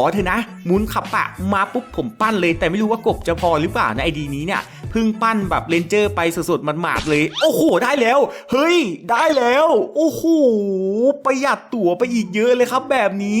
อเถอะนะหมุนขับปะมาปุ๊บผมปั้นเลย แต่ไม่รู้ว่ากบจะพอหรือเปล่านะไอดีนี้เนี่ยเพิ่งปั้นแบบเลนเจอร์ไปสดๆหมาดเลย โอ้โห ได้แล้ว เฮ้ย ได้แล้ว โอ้โหประหยัดตั๋วไปอีกเยอะเลยครับแบบนี้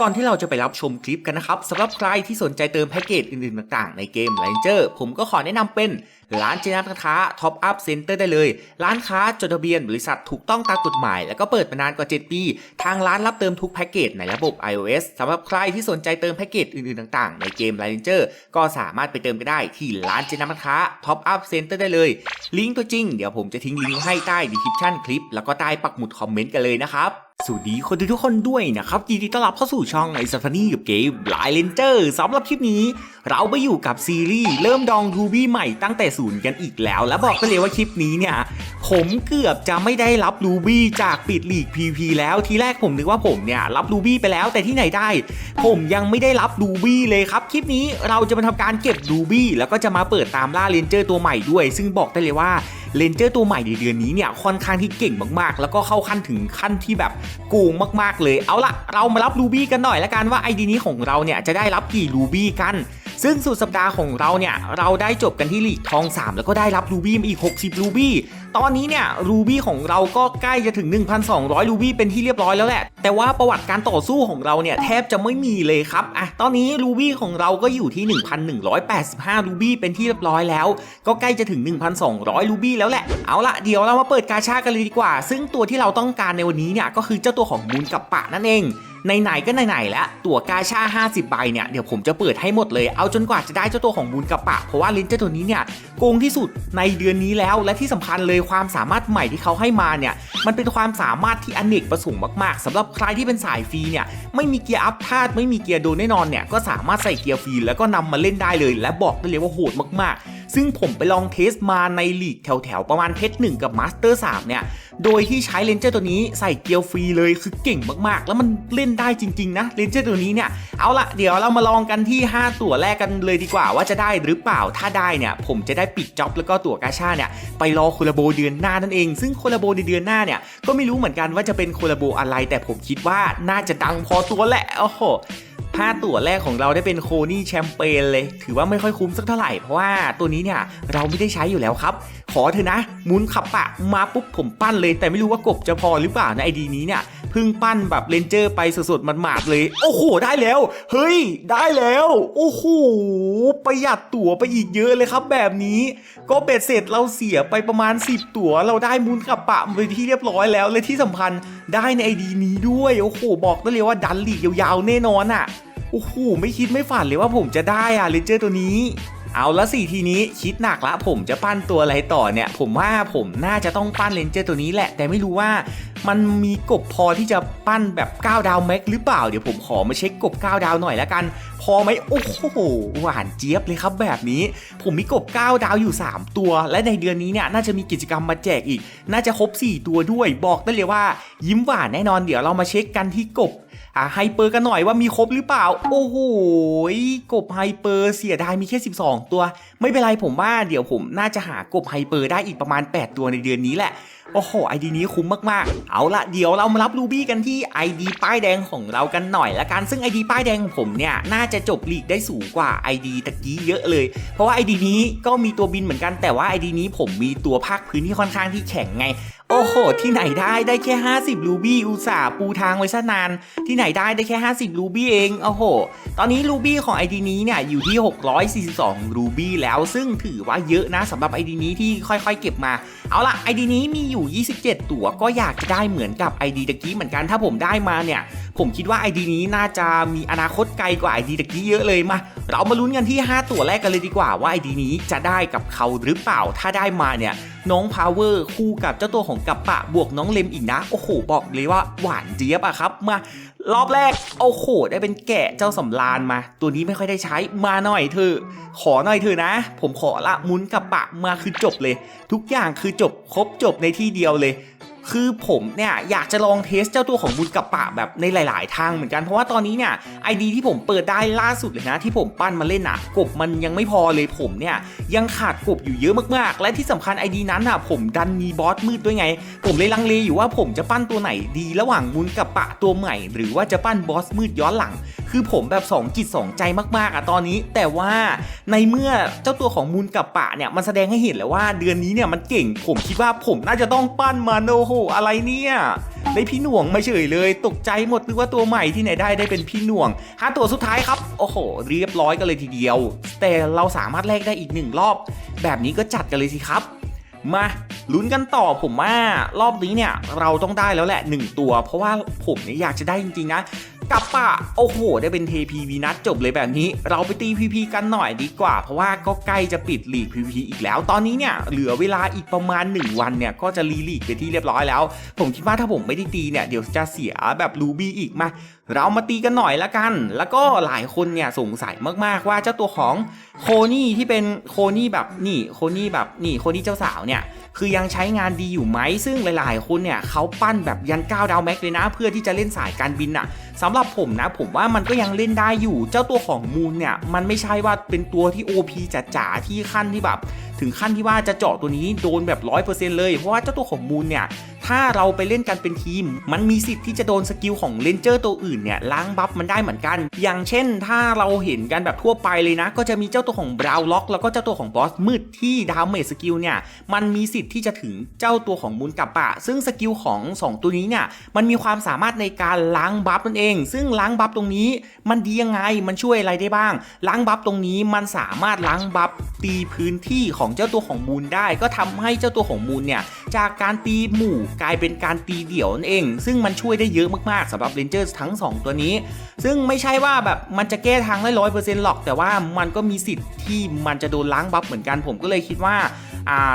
ก่อนที่เราจะไปรับชมคลิปกันนะครับสำหรับใครที่สนใจเติมแพ็กเกจอื่นๆ ต่างๆ ในเกม Ranger ผมก็ขอแนะนำเป็นร้านเจนับค้า Top Up Center ได้เลย ร้านค้าจดทะเบียนบริษัทถูกต้องตามกฎหมาย แล้วก็เปิดมานานกว่า 7 ปี ทางร้านรับเติมทุกแพ็กเกจในระบบ iOS สำหรับใครที่สนใจเติมแพ็กเกจอื่นๆ ต่างๆ ในเกม Ranger ก็สามารถไปเติมกันได้ที่ร้านเจนับค้า Top Up Center ได้เลย ลิงก์ตัวจริง เดี๋ยวผมจะทิ้งลิงก์ให้ใต้ดีคริปชั่นคลิปแล้วก็ใต้ปักหมุดคอมเมนต์กันเลยนะครับ สวัสดีคนทุกคนด้วยนะครับยินดีต้อนรับเข้าสู่ช่องไอซัฟานี่กับเกมไลเลนเจอร์สำหรับคลิปนี้ เราไปอยู่กับซีรีส์เริ่มดองรูบี้ใหม่ตั้งแต่ศูนย์กันอีกแล้ว และบอกไปเลยว่าคลิปนี้เนี่ย ผมเกือบจะไม่ได้รับรูบี้จากปิดลีก PP แล้วทีแรกผมนึกว่าผมเนี่ยรับรูบี้ไปแล้วแต่ที่ไหนได้ ผมยังไม่ได้รับรูบี้เลยครับคลิปนี้เราจะมาทำการเก็บรูบี้แล้วก็จะมาเปิดตามล่าเลนเจอร์ตัวใหม่ด้วย ซึ่งบอกได้เลยว่า เลนเจอร์ตัวใหม่ในเดือนนี้เนี่ยค่อนข้างที่เก่งมากๆ แล้วก็เข้าขั้นถึงขั้นที่แบบโกงมากๆเลยเอาละเรามารับรูบี้กันหน่อยละกันว่าไอดีนี้ของเราเนี่ยจะได้รับกี่รูบี้กันซึ่งสุดสัปดาห์ของเราเนี่ยเราได้จบกันที่ลีกทอง 3 แล้วก็ได้รับรูบี้มาอีก 60รูบี้ ตอนนี้เนี่ยรูบี้ของเราก็ใกล้จะถึง 1,200รูบี้เป็นที่เรียบร้อยแล้วแหละ แต่ว่าประวัติการต่อสู้ของเราเนี่ยแทบจะไม่มีเลยครับอะตอนนี้รูบี้ของเราก็อยู่ที่ 1,185รูบี้เป็นที่เรียบร้อยแล้ว ก็ใกล้จะถึง 1,200รูบี้แล้วแหละเอาละเดี๋ยวเรามาเปิดกาชากันเลยดีกว่า ซึ่งตัวที่เราต้องการในวันนี้เนี่ยก็คือเจ้าตัวของมูลกับปะนั่นเองไหนๆก็ไหนๆแล้วตั๋วกาชา 50 ใบเนี่ยเดี๋ยวผมจะเปิดให้หมดเลย เอาจนกว่าจะได้เจ้าตัวของบุญกับปะเพราะว่าลิ้นเจ้าตัวนี้เนี่ยโกงที่สุดในเดือนนี้แล้วและที่สำคัญเลยความสามารถใหม่ที่เขาให้มาเนี่ยมันเป็นความสามารถที่อเนกประสงค์มากๆสำหรับใครที่เป็นสายฟรีเนี่ยไม่มีเกียร์อัพธาตุไม่มีเกียร์โดนแน่นอนเนี่ยก็สามารถใส่เกียร์ฟรีแล้วก็นำมาเล่นได้เลย และบอกได้เลยว่าโหดมากๆ ซึ่งผมไปลองเทสมาในลีกแถวๆ ประมาณเพชรหนึ่งกับมาสเตอร์สามเนี่ย โดยที่ใช้เลนเจอร์ตัวนี้ใส่เกียร์ฟรีเลยคือเก่งมากๆ แล้วมันเล่นได้จริง ๆ นะเลนเจอร์ตัวนี้เนี่ย เอาละเดี๋ยวเรามาลองกันที่ 5 ตัวแรกกันเลยดีกว่าว่าจะได้หรือเปล่าถ้าได้เนี่ยผมจะได้ปิดจ็อบแล้วก็ตั๋วกาชาเนี่ยไปรอโคลาโบเดือนหน้านั่นเอง ซึ่งโคลาโบในเดือนหน้าเนี่ยก็ไม่รู้เหมือนกันว่าจะเป็นโคลาโบอะไร แต่ผมคิดว่าน่าจะดังพอตัวแหละโอ้โห ห้าตั๋วแรกของเราได้เป็นโคนี่แชมเปญเลย ถือว่าไม่ค่อยคุ้มสักเท่าไหร่ เพราะว่าตัวนี้เนี่ยเราไม่ได้ใช้อยู่แล้วครับ ขอเถอะนะหมุนขับปะมาปุ๊บผมปั้นเลย แต่ไม่รู้ว่ากบจะพอหรือเปล่านะไอดีนี้เนี่ยเพิ่งปั้นแบบเลนเจอร์ไปสดๆหมาดเลย โอ้โห ได้แล้ว เฮ้ย ได้แล้ว โอ้โห ประหยัดตั๋วไปอีกเยอะเลยครับ แบบนี้ ก็เบ็ดเสร็จเราเสียไปประมาณ 10 ตั๋ว เราได้มุนขับปะไปที่เรียบร้อยแล้ว และที่สำคัญได้ในไอดีนี้ด้วย โอ้โห บอกได้เลยว่าดันหลีกยาวๆแน่นอนอะ โอ้โหไม่คิดไม่ฝันเลยว่าผมจะได้อะเลนเจอร์ตัวนี้ เอาละสิทีนี้คิดหนักละผมจะปั้นตัวอะไรต่อเนี่ย ผมว่าผมน่าจะต้องปั้นเลนเจอร์ตัวนี้แหละ แต่ไม่รู้ว่ามันมีกบพอที่จะปั้นแบบ 9 ดาวแม็กหรือเปล่า เดี๋ยวผมขอมาเช็คกบ 9 ดาวหน่อยละกัน พอไหมโอ้โหหวานเจี๊ยบเลยครับแบบนี้ ผมมีกบ 9 ดาวอยู่ 3 ตัว และในเดือนนี้เนี่ยน่าจะมีกิจกรรมมาแจกอีก น่าจะครบ 4 ตัวด้วย บอกได้เลยว่า ยิ้มหวานแน่นอนเดี๋ยวเรามาเช็คกันที่กบ อะไฮเปอร์กันหน่อยว่ามีครบหรือเปล่า โอ้โหกบไฮเปอร์เสียดายมีแค่ 12 ตัว ไม่เป็นไรผมว่าเดี๋ยวผมน่าจะหากบไฮเปอร์ได้อีกประมาณ 8 ตัวในเดือนนี้แหละ โอ้โหไอดีนี้คุ้มมากๆ เอาละเดี๋ยวเรามารับรูบี้กันที่ ID ป้ายแดงของเรากันหน่อยละกัน ซึ่ง ID ป้ายแดงของผมเนี่ยน่าจะจบลีกได้สูงกว่า ID ตะกี้เยอะเลย เพราะว่า ID นี้ก็มีตัวบินเหมือนกันแต่ว่า ID นี้ผมมีตัวภาคพื้นที่ค่อนข้างที่แข็งไงโอ้โห ที่ไหนได้ได้แค่ 50 รูบี้อุตส่าห์ปูทางไว้ซะนาน ที่ไหนได้ได้แค่ 50 รูบี้เอง โอ้โห ตอนนี้รูบี้ของ ID นี้เนี่ยอยู่ที่ 642 รูบี้แล้ว ซึ่งถือว่าเยอะนะสำหรับ ID นี้ที่ค่อยๆ เก็บมา เอาล่ะ ID นี้มีอยู่ 27 ตัวก็อยากจะได้เหมือนกับ ID ตะกี้เหมือนกันถ้าผมได้มาเนี่ยผมคิดว่า ID นี้น่าจะมีอนาคตไกลกว่า ID ตะกี้เยอะเลยมา เรามาลุ้นกันที่ 5 ตัวแรกกันเลยดีกว่าว่า ID นี้จะได้กับเขาหรือเปล่าถ้าได้มาเนี่ยน้องพาวเวอร์คู่กับเจ้าตัวของกัปปะบวกน้องเลมอีกนะ โอ้โห บอกเลยว่าหวานเจี๊ยบอะครับ มา รอบแรก โอ้โห ได้เป็นแกะเจ้าสำรานมา ตัวนี้ไม่ค่อยได้ใช้มาหน่อยเถอขอหน่อยเถอนะ ผมขอละมุนกับปะมาคือจบเลย ทุกอย่างคือจบครบจบในที่เดียวเลย คือผมเนี่ยอยากจะลองเทสเจ้าตัวของบุญกับปะแบบในหลาย ๆ ทางเหมือนกันเพราะว่าตอนนี้เนี่ยไอดีที่ผมเปิดได้ล่าสุดเลยนะ ที่ผมปั้นมาเล่นอะกบมันยังไม่พอเลยผมเนี่ยยังขาดกบอยู่เยอะมาก ๆ และที่สำคัญไอดีนั้นอะผมดันมีบอสมืดด้วยไง ผมเลยลังเลอยู่ว่าผมจะปั้นตัวไหนดีระหว่างมุนกับปะตัวใหม่ หรือว่าจะปั้นบอสมืดย้อนหลัง คือผมแบบสองจิตสองใจมากๆอะตอนนี้ แต่ว่าในเมื่อเจ้าตัวของมูลกับปะเนี่ยมันแสดงให้เห็นแล้วว่าเดือนนี้เนี่ยมันเก่ง ผมคิดว่าผมน่าจะต้องปั้นมันโอ้โหอะไรเนี่ยได้พี่หน่วงมาเฉยเลย ตกใจหมดนึกว่าตัวใหม่ที่ไหนได้ได้เป็นพี่หน่วงห้าตัวสุดท้ายครับ โอ้โห เรียบร้อยกันเลยทีเดียว แต่เราสามารถแลกได้อีกหนึ่งรอบ แบบนี้ก็จัดกันเลยสิครับ มาลุ้นกันต่อผมว่ารอบนี้เนี่ยเราต้องได้แล้วแหละ 1 ตัว เพราะว่าผมเนี่ยอยากจะได้จริงๆนะกับปะโอ้โห ได้เป็นเทพีวีนัทจบเลยแบบนี้ เราไปตีพีพีกันหน่อยดีกว่า เพราะว่าก็ใกล้จะปิดลีกพีพีอีกแล้ว ตอนนี้เนี่ยเหลือเวลาอีกประมาณ 1 วันเนี่ยก็จะรีลีกไปที่เรียบร้อยแล้ว ผมคิดว่าถ้าผมไม่ได้ตีเนี่ยเดี๋ยวจะเสียแบบรูบี้อีกมา เรามาตีกันหน่อยละกัน แล้วก็หลายคนเนี่ยสงสัยมากๆว่าเจ้าตัวของ โคนี่ที่เป็นโคนี่แบบนี่โคนี่แบบนี่โคนี่เจ้าสาวเนี่ยคือยังใช้งานดีอยู่ไหมซึ่งหลาย ๆ คนเนี่ยเขาปั้นแบบยัน9ดาวแม็กเลยนะ เพื่อที่จะเล่นสายการบินอะสำหรับผมนะ ผมว่ามันก็ยังเล่นได้อยู่ เจ้าตัวของมูนเนี่ยมันไม่ใช่ว่าเป็นตัวที่ OP จ๋าๆที่ขั้นที่แบบ ถึงขั้นที่ว่าจะเจาะตัวนี้โดนแบบ 100%เลยเพราะว่าเจ้าตัวของมูนเนี่ย ถ้าเราไปเล่นกันเป็นทีม มันมีสิทธิ์ที่จะโดนสกิลของเลนเจอร์ตัวอื่นเนี่ยล้างบัฟมันได้เหมือนกัน อย่างเช่น ถ้าเราเห็นกันแบบทั่วไปเลยนะ ก็จะมีเจ้าตัวของบราวล็อกแล้วก็เจ้าตัวของบอสมืดที่ดาเมจสกิลเนี่ยมันมีสิทธิ์ที่จะถึงเจ้าตัวของมูลกับปะ ซึ่งสกิลของ 2 ตัวนี้เนี่ยมันมีความสามารถในการล้างบัฟนั่นเอง ซึ่งล้างบัฟตรงนี้มันดียังไงมันช่วยอะไรได้บ้าง ล้างบัฟตรงนี้มันสามารถล้างบัฟตีพื้นที่ของเจ้าตัวของมูลได้ ก็ทำให้เจ้าตัวของมูลเนี่ยจากการตีหมู่กลายเป็นการตีเดี่ยวนั่นเอง ซึ่งมันช่วยได้เยอะมากๆสำหรับเลนเจอร์ทั้ง 2 ตัวนี้ ซึ่งไม่ใช่ว่าแบบมันจะแก้ทางได้ร้อยเปอร์เซ็นต์หรอก แต่ว่ามันก็มีสิทธิ์ที่มันจะโดนล้างบัฟเหมือนกันผมก็เลยคิดว่าอ่า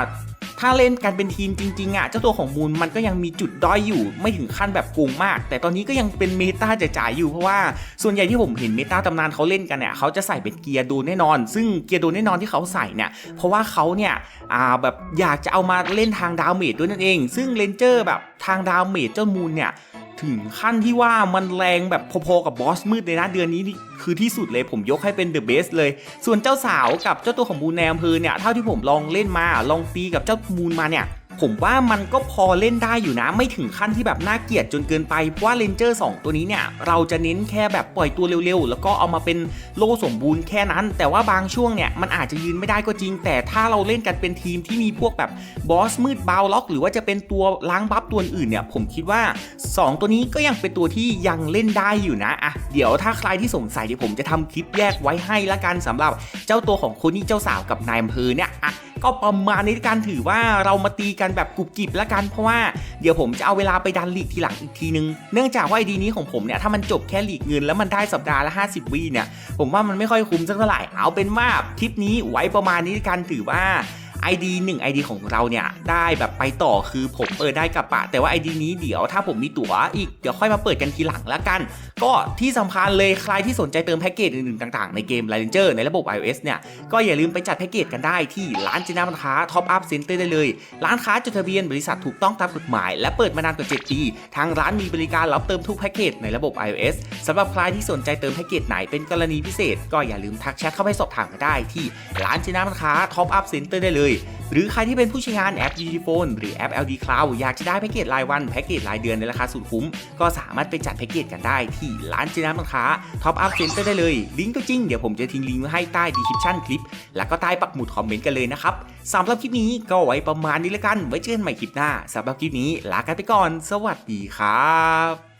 ถ้าเล่นกันเป็นทีมจริงๆอะเจ้าตัวของมูลมันก็ยังมีจุดด้อยอยู่ ไม่ถึงขั้นแบบโกงมาก แต่ตอนนี้ก็ยังเป็นเมตาจ่ายอยู่เพราะว่าส่วนใหญ่ที่ผมเห็นเมตาตำนานเขาเล่นกันเนี่ยเขาจะใส่เป็นเกียร์โดนแน่นอน ซึ่งเกียร์โดนแน่นอนที่เขาใส่เนี่ยเพราะว่าเขาเนี่ยอ่าแบบอยากจะเอามาเล่นทางดาวเมจด้วยนั่นเอง ซึ่งเลนเจอร์แบบทางดาวเมจเจ้ามูลเนี่ย ถึงขั้นที่ว่ามันแรงแบบพอๆกับบอสมืดเลยนะเดือนนี้นี่คือที่สุดเลยผมยกให้เป็นเดอะเบสเลย ส่วนเจ้าสาวกับเจ้าตัวของมูนแนมเพอเนี่ยเท่าที่ผมลองเล่นมาลองตีกับเจ้ามูนมาเนี่ย ผมว่ามันก็พอเล่นได้อยู่นะ ไม่ถึงขั้นที่แบบน่าเกลียดจนเกินไป เพราะว่าเลนเจอร์ 2 ตัวนี้เนี่ย เราจะเน้นแค่แบบปล่อยตัวเร็วๆ แล้วก็เอามาเป็นโลสมบูรณ์แค่นั้น แต่ว่าบางช่วงเนี่ย มันอาจจะยืนไม่ได้ก็จริง แต่ถ้าเราเล่นกันเป็นทีมที่มีพวกแบบบอสมืดบาวล็อก หรือว่าจะเป็นตัวล้างบัฟตัวอื่นเนี่ย ผมคิดว่า 2 ตัวนี้ก็ยังเป็นตัวที่ยังเล่นได้อยู่นะอะเดี๋ยวถ้าใครที่สงสัยเดี๋ยวผมจะทำคลิปแยกไว้ให้ละกันสำหรับเจ้าตัวของคนนี้เจ้าสาวกับนายอำเภอเนี่ยอะก็ประมาณนี้การถือว่าเรามาตีกันแบบกุบกิบละกัน เพราะว่าเดี๋ยวผมจะเอาเวลาไปดันลีกทีหลังอีกทีนึง เนื่องจากว่าไอดีนี้ของผมเนี่ยถ้ามันจบแค่ลีกเงินแล้วมันได้สัปดาห์ละ 50 วีเนี่ยผมว่ามันไม่ค่อยคุ้มสักเท่าไหร่เอาเป็นว่าคลิปนี้ไว้ประมาณนี้การถือว่า ID 1 ID ของเราเนี่ยได้แบบไปต่อคือผมเปิดได้กับปะ แต่ว่า ID นี้เดี๋ยวถ้าผมมีตั๋วอีกเดี๋ยวค่อยมาเปิดกันทีหลังแล้วกัน ก็ที่สำคัญเลยใครที่สนใจเติมแพ็กเกจอื่นๆต่างๆในเกม l i เ e นเจอร์ในระบบ iOS เนี่ยก็อย่าลืมไปจัดแพ็กเกจกันได้ที่ร้านจินาบันค้าท็อปอัพเซ็นเตอร์ได้เลย ร้านค้าจดทะเบียนบริษัทถูกต้องตามกฎหมาย และเปิดมานานกว่า7ปีทางร้านมีบริการรับเติมทุกแพ็กเกจในระบบ iOS สำหรับใครที่สนใจเติมแพ็กเกจไหนเป็นกรณีพิเศษ ก็อย่าลืมทักแชทเข้าไปสอบถามกันได้ที่ร้านจินาบันค้าท็อปอัพเซ็นเตอร์ได้เลยหรือใครที่เป็นผู้ใช้งานแอป UG Phone หรือแอป LD Cloud อยากจะได้แพ็กเกจรายวันแพ็กเกจรายเดือนในราคาสุดคุ้ม ก็สามารถไปจัดแพ็กเกจกันได้ที่ร้านเจน้ำมันค้า Top Up Center ได้เลย ลิงก์ก็จริง เดี๋ยวผมจะทิ้งลิงก์ไว้ให้ใต้ description คลิป แล้วก็ใต้ปักหมุดคอมเมนต์กันเลยนะครับสำหรับคลิปนี้ก็ไว้ประมาณนี้แล้วกันไว้เจอกันใหม่คลิปหน้าสำหรับคลิปนี้ลากันไปก่อน สวัสดีครับ